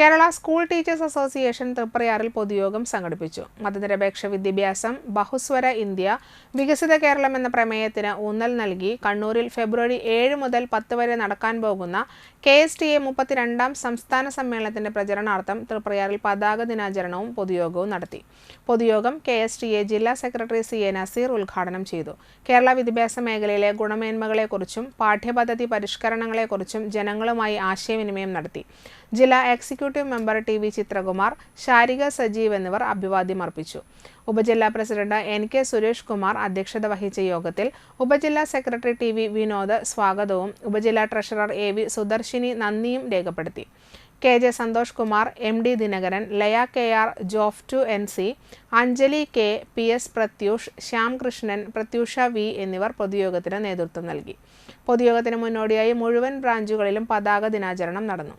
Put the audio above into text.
Kerala school teachers association തൃപ്രയാറിൽ പൊതുയോഗം സംഘടിപ്പിച്ചു. മതനിരപേക്ഷ വിദ്യാഭ്യാസം ബഹുസ്വര ഇന്ത്യ വികസിത കേരളം എന്ന പ്രമേയത്തിന് ഊന്നൽ നൽകി കണ്ണൂരിൽ ഫെബ്രുവരി ഏഴ് മുതൽ പത്ത് വരെ നടക്കാൻ പോകുന്ന കെ എസ് ടി എ മുപ്പത്തിരണ്ടാം സംസ്ഥാന സമ്മേളനത്തിന്റെ പ്രചരണാർത്ഥം തൃപ്രയാറിൽ പതാക ദിനാചരണവും പൊതുയോഗവും നടത്തി. പൊതുയോഗം കെ എസ് ടി എ ജില്ലാ സെക്രട്ടറി സി എ നസീർ ഉദ്ഘാടനം ചെയ്തു. കേരള വിദ്യാഭ്യാസ മേഖലയിലെ ഗുണമേന്മകളെക്കുറിച്ചും പാഠ്യപദ്ധതി പരിഷ്കരണങ്ങളെക്കുറിച്ചും ജനങ്ങളുമായി ആശയവിനിമയം നടത്തി. ജില്ലാ executive member T V Chithrakumar Sarika Sajeev എന്നിവർ അഭിവാദ്യം അർപ്പിച്ചു. ഉപജില്ലാ president N K Suresh Kumar അധ്യക്ഷത വഹിച്ച യോഗത്തിൽ ഉപജില്ലാ സെക്രട്ടറി ടി വി വിനോദ് സ്വാഗതവും ഉപജില്ലാ ട്രഷറർ എ വി സുദർശിനി നന്ദിയും രേഖപ്പെടുത്തി. K J Santhosh Kumar M D Dinakaran Laya K R ജോഫ് to N C Anjali K P S Prathyush Shyam Krishnan Prathyusha V എന്നിവർ പൊതുയോഗത്തിന് നേതൃത്വം നൽകി. പൊതുയോഗത്തിന് മുന്നോടിയായി മുഴുവൻ ബ്രാഞ്ചുകളിലും പതാക ദിനാചരണം നടന്നു.